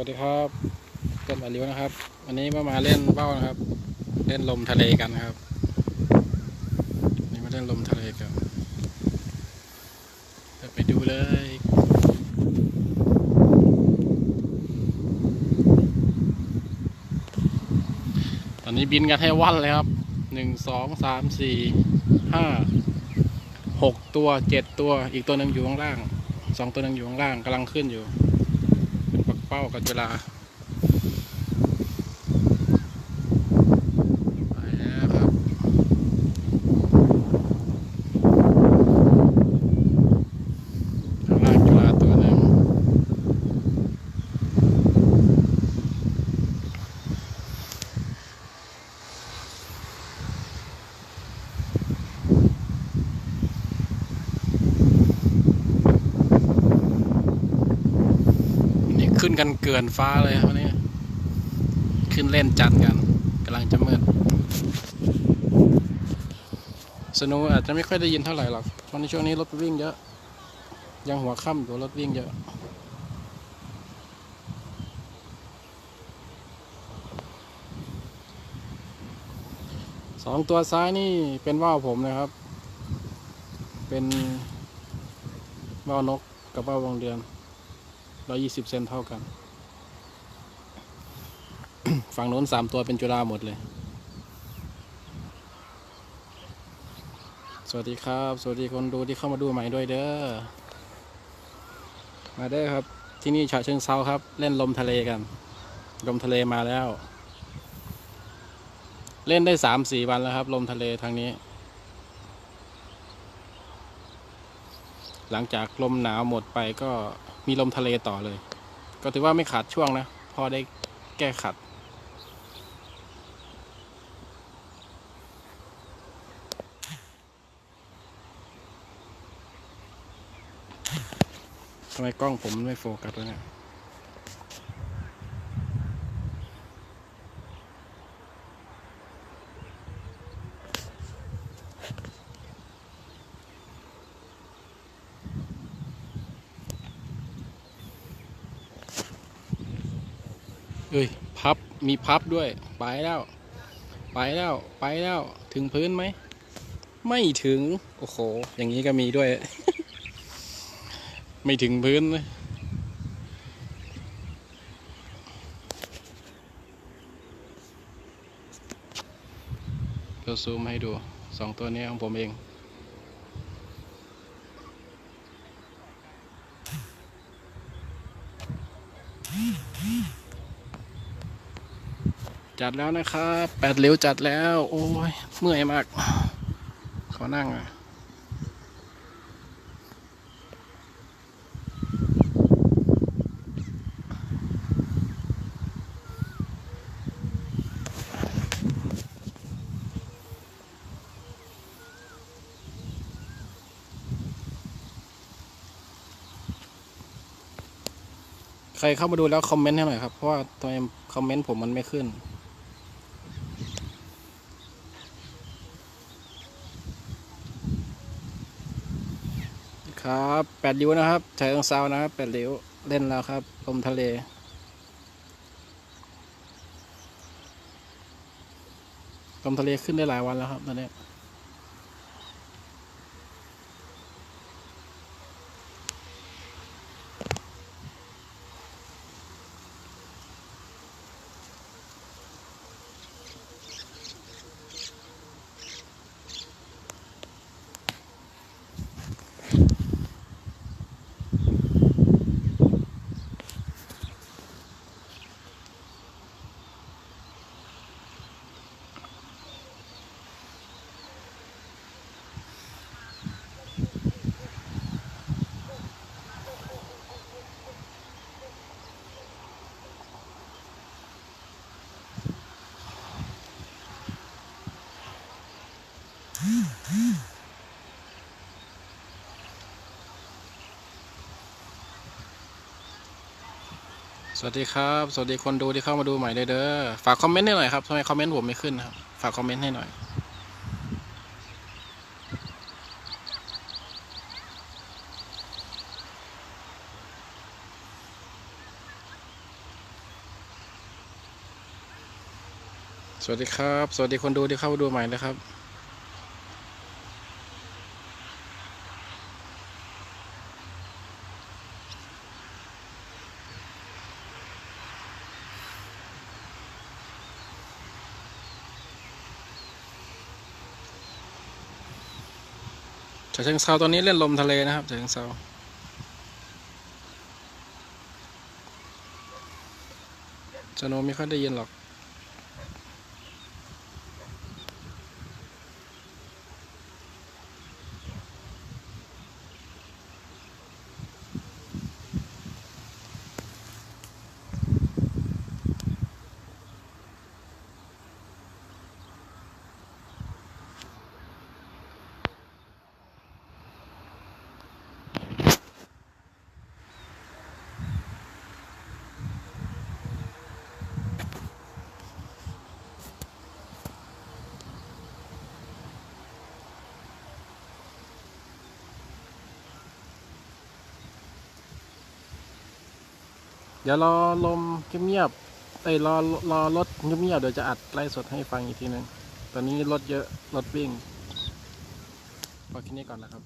วัสดีครับเกิดมาริวนะครับ วันนี้มามาเล่นเบ้านะครับ เล่นลมทะเลกันครับนี่มาเล่นลมทะเลกันไปดูเลยตอนนี้บินกันให้วันเลยครับหนึ่งสองสามสี่ห้าหกตัวเจ็ดตัวอีกตัวหนึ่งอยู่ข้างล่างสองตัวหนึ่งอยู่ข้างล่างกำลังขึ้นอยู่ เป้ากันเวลาไปแล้วครับข้างล่างจุฬาตัวหนึ่งนี่ ขึ้นกันเกินฟ้าเลยวันนี้ ขึ้นเล่นจันกันกำลังจะมืดสนุอาจจะไม่ค่อยได้ยินเท่าไหร่หรอกเพราะในช่วงนี้รถวิ่งเยอะ ยังหัวค่ำอยู่รถวิ่งเยอะสองตัวซ้ายนี่เป็นว่าวผมนะครับ เป็นว่าวนกกับว่าววงเดือน ร้อยี่สิบเซนเท่ากัน ฝั่งโน้นสามตัวเป็นจุฬาหมดเลย สวัสดีครับ สวัสดีคนดูที่เข้ามาดูใหม่ด้วยเด้อ มาเด้อครับ ที่นี่ฉะเชิงเซาครับ เล่นลมทะเลกัน ลมทะเลมาแล้ว เล่นได้สามสี่วันแล้วครับ ลมทะเลทางนี้ หลังจากลมหนาวหมดไปก็ มีลมทะเลต่อเลย ก็ถือว่าไม่ขาดช่วงนะ พอได้แก้ขัด ทำไมกล้องผมไม่โฟกัสแล้วเนี่ย อ้ย พับ มีพับด้วย ไปแล้ว ไปแล้ว ไปแล้ว ถึงพื้นไหม ไม่ถึง โอ้โห อย่างนี้ก็มีด้วย ไม่ถึงพื้นเลยเราซูมให้ดูสองตัวนี้ของผมเอง จัดแล้วนะครับแปดเหลวจัดแล้ว โอ้ยเมื่อยมาก ขอนั่งอะใครเข้ามาดูแล้วคอมเมนต์ให้หน่อยครับ เพราะว่าทำไมคอมเมนต์ผมมันไม่ขึ้น ครับแปดริ้วนะครับชายองซาวนะครับแปดริ้วเล่นแล้วครับลมทะเลลมทะเลขึ้นได้หลายวันแล้วครับตอนนี้ สวัสดีครับ สวัสดีคนดูที่เข้ามาดูใหม่เด้อฝากคอมเมนต์ให้หน่อยครับทำไมคอมเมนต์ผมไม่ขึ้นครับ ฝากคอมเมนต์ให้หน่อย สวัสดีครับ สวัสดีคนดูที่เข้ามาดูใหม่นะครับ ฉะเชิงเซาตอนนี้เล่นลมทะเลนะครับฉะเชิงเซาจโนไม่ค่อยได้ยินหรอก เดี๋ยวรอลมเงียบๆเอ้ยรอรอรถเงียบๆเดี๋ยวจะอัดไล่สดให้ฟังอีกทีหนึง ตอนนี้รถเยอะรถวิ่งพอแค่นี้ก่อนนะครับ